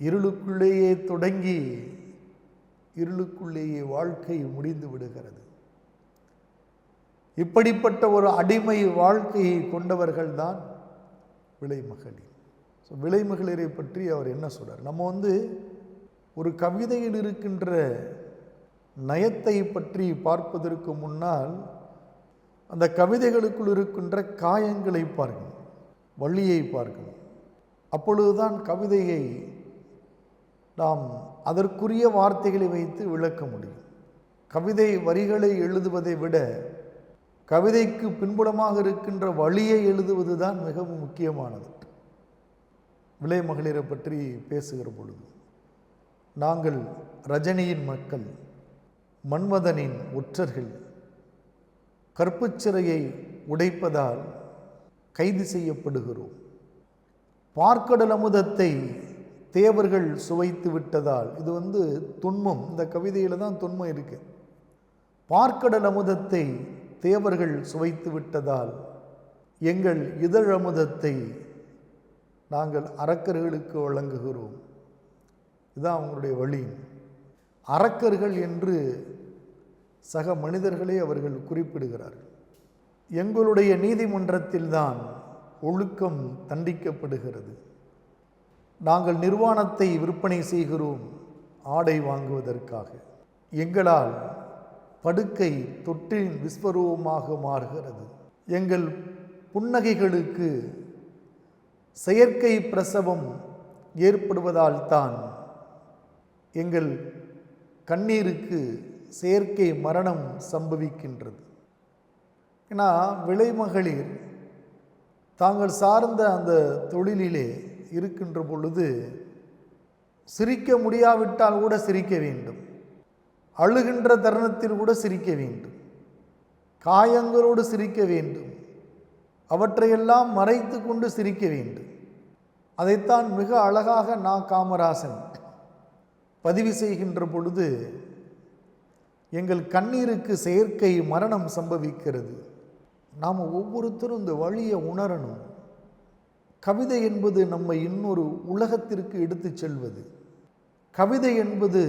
இருளுக்குள்ளேயே தொடங்கி இருளுக்குள்ளேயே வாழ்க்கை முடிந்து விடுகிறது. இப்படிப்பட்ட ஒரு அடிமை வாழ்க்கையை கொண்டவர்கள்தான் விலைமகளிர். ஸோ விலைமகளிரை பற்றி அவர் என்ன சொல்கிறார் நம்ம வந்து ஒரு கவிதையில் இருக்கின்ற நயத்தை பற்றி பார்ப்பதற்கு முன்னால் அந்த கவிதைகளுக்குள் இருக்கின்ற காயங்களை பார்க்கணும் வள்ளியை பார்க்கணும். அப்பொழுதுதான் கவிதையை நாம் அதற்குரிய வார்த்தைகளை வைத்து விளக்க முடியும். கவிதை வரிகளை எழுதுவதை விட கவிதைக்கு பின்புலமாக இருக்கின்ற வழியை எழுதுவது தான் மிகவும் முக்கியமானது. விலை மகளிரை பற்றி பேசுகிற பொழுது நாங்கள் ரஜினியின் மக்கள் மன்மதனின் ஒற்றர்கள் கற்புச்சிறையை உடைப்பதால் கைது செய்யப்படுகிறோம். பார்க்கடல் அமுதத்தை தேவர்கள் சுவைத்து விட்டதால். இது வந்து துன்பம். இந்த கவிதையில் தான் துன்பம் இருக்குது பார்க்கடல் அமுதத்தை தேவர்கள் சுவைத்து விட்டதால் எங்கள் இதழ் அமுதத்தை நாங்கள் அரக்கர்களுக்கு வழங்குகிறோம். இதுதான் அவங்களுடைய வழி. அரக்கர்கள் என்று சக மனிதர்களே அவர்கள் குறிப்பிடுகிறார்கள். எங்களுடைய நீதிமன்றத்தில்தான் ஒழுக்கம் தண்டிக்கப்படுகிறது. நாங்கள் நிர்வாணத்தை விற்பனை செய்கிறோம் ஆடை வாங்குவதற்காக. எங்களால் படுக்கை தொற்றின் விஸ்வரூபமாக மாறுகிறது. எங்கள் புன்னகைகளுக்கு செயற்கை பிரசவம் ஏற்படுவதால் தான் எங்கள் கண்ணீருக்கு செயற்கை மரணம் சம்பவிக்கின்றது. ஏன்னா விலைமகளிர் தாங்கள் சார்ந்த அந்த தொழிலிலே இருக்கின்ற பொழுது சிரிக்க முடியாவிட்டால் கூட சிரிக்க வேண்டும். அழுகின்ற தருணத்தில் கூட சிரிக்க வேண்டும். காயங்களோடு சிரிக்க வேண்டும். அவற்றையெல்லாம் மறைத்து கொண்டு சிரிக்க வேண்டும். அதைத்தான் மிக அழகாக நா. காமராசன் பதிவு செய்கின்ற பொழுது எங்கள் கண்ணீருக்கு செயற்கை மரணம் சம்பவிக்கிறது. நாம் ஒவ்வொருத்தரும் இந்த வழியை உணரணும். கவிதை என்பது நம்மை இன்னொரு உலகத்திற்கு எடுத்துச் செல்வது. கவிதை என்பது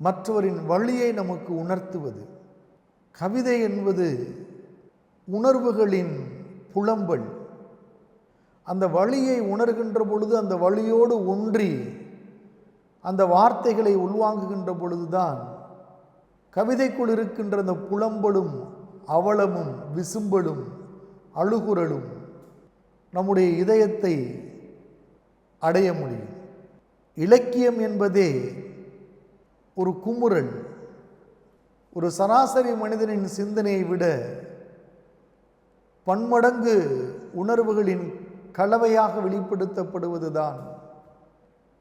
மற்றவரின் வழியை நமக்கு உணர்த்துவது. கவிதை என்பது உணர்வுகளின் புலம்பல். அந்த வழியை உணர்கின்ற பொழுது அந்த வழியோடு ஒன்றி அந்த வார்த்தைகளை உள்வாங்குகின்ற பொழுதுதான் கவிதைக்குள் இருக்கின்ற அந்த புலம்பலும் அவலமும் விசும்பலும் அழுகுரலும் நம்முடைய இதயத்தை அடைய முடியும். இலக்கியம் என்பதே ஒரு குமுறல் ஒரு சராசரி மனிதனின் சிந்தனையை விட பன்மடங்கு உணர்வுகளின் கலவையாக வெளிப்படுத்தப்படுவதுதான்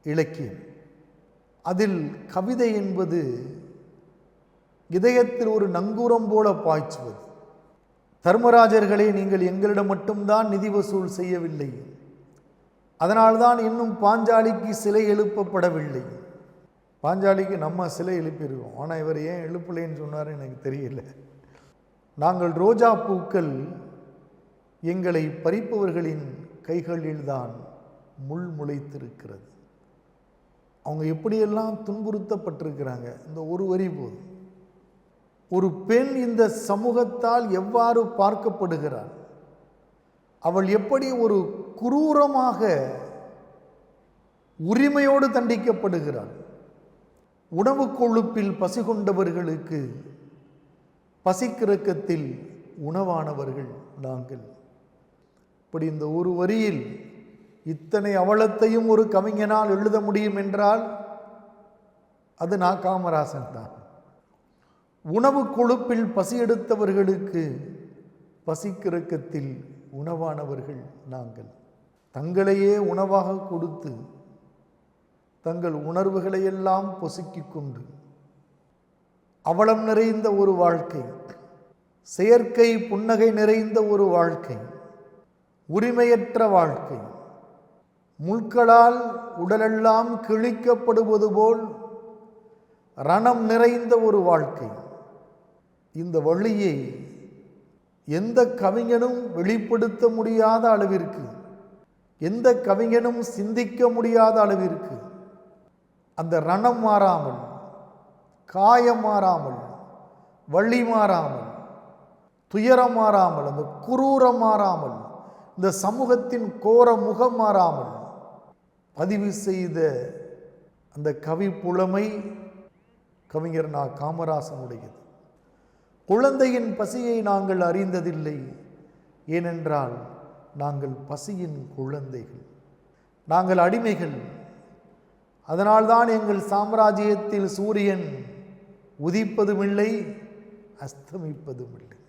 இலக்கியம். அதில் கவிதை என்பது இதயத்தில் ஒரு நங்கூரம் போல பாய்ச்சுவது. தர்மராஜர்களே நீங்கள் எங்களிடம் மட்டும்தான் நிதி வசூல் செய்யவில்லை. அதனால்தான் இன்னும் பாஞ்சாலிக்கு சிலை எழுப்பப்படவில்லை. பாஞ்சாலிக்கு நம்ம சிலை எழுப்பியிருக்கோம். ஆனால் இவர் ஏன் எழுப்பலைன்னு சொன்னார் எனக்கு தெரியல. நாங்கள் ரோஜா பூக்கள் எங்களை பறிப்பவர்களின் கைகளில்தான் முள் முளைத்திருக்கிறது. அவங்க எப்படியெல்லாம் துன்புறுத்தப்பட்டிருக்கிறாங்க? இந்த ஒரு வரி போதும். ஒரு பெண் இந்த சமூகத்தால் எவ்வாறு பார்க்கப்படுகிறாள்? அவள் எப்படி ஒரு குரூரமாக உரிமையோடு தண்டிக்கப்படுகிறாள்? உணவு கொழுப்பில் பசி கொண்டவர்களுக்கு பசிக்கிறக்கத்தில் உணவானவர்கள் நாங்கள். இப்படி இந்த ஒரு வரியில் இத்தனை அவலத்தையும் ஒரு கவிஞனால் எழுத முடியும் என்றால் அது நான் காமராசன் தான். உணவு கொழுப்பில் பசி எடுத்தவர்களுக்கு பசிக்கிறக்கத்தில் உணவானவர்கள் நாங்கள். தங்களையே உணவாக கொடுத்து தங்கள் உணர்வுகளையெல்லாம் பொசுக்கிக் கொண்டு அவலம் நிறைந்த ஒரு வாழ்க்கை செயற்கை புன்னகை நிறைந்த ஒரு வாழ்க்கை உரிமையற்ற வாழ்க்கை முள்களால் உடலெல்லாம் கிழிக்கப்படுவது போல் ரணம் நிறைந்த ஒரு வாழ்க்கை. இந்த வழியை எந்த கவிஞனும் வெளிப்படுத்த முடியாத அளவிற்கு எந்த கவிஞனும் சிந்திக்க முடியாத அளவிற்கு அந்த ரணம் மாறாமல் காயம் மாறாமல் வள்ளி மாறாமல் துயரம் மாறாமல் அந்த குரூரம் மாறாமல் இந்த சமூகத்தின் கோர முகம் மாறாமல் பதிவு செய்த அந்த கவி புலமை கவிஞர் நா. காமராசனுடையது. குழந்தையின் பசியை நாங்கள் அறிந்ததில்லை. ஏனென்றால் நாங்கள் பசியின் குழந்தைகள். நாங்கள் அடிமைகள். அதனால்தான் எங்கள் சாம்ராஜ்யத்தில் சூரியன் உதிப்பதுமில்லை அஸ்தமிப்பதுமில்லை.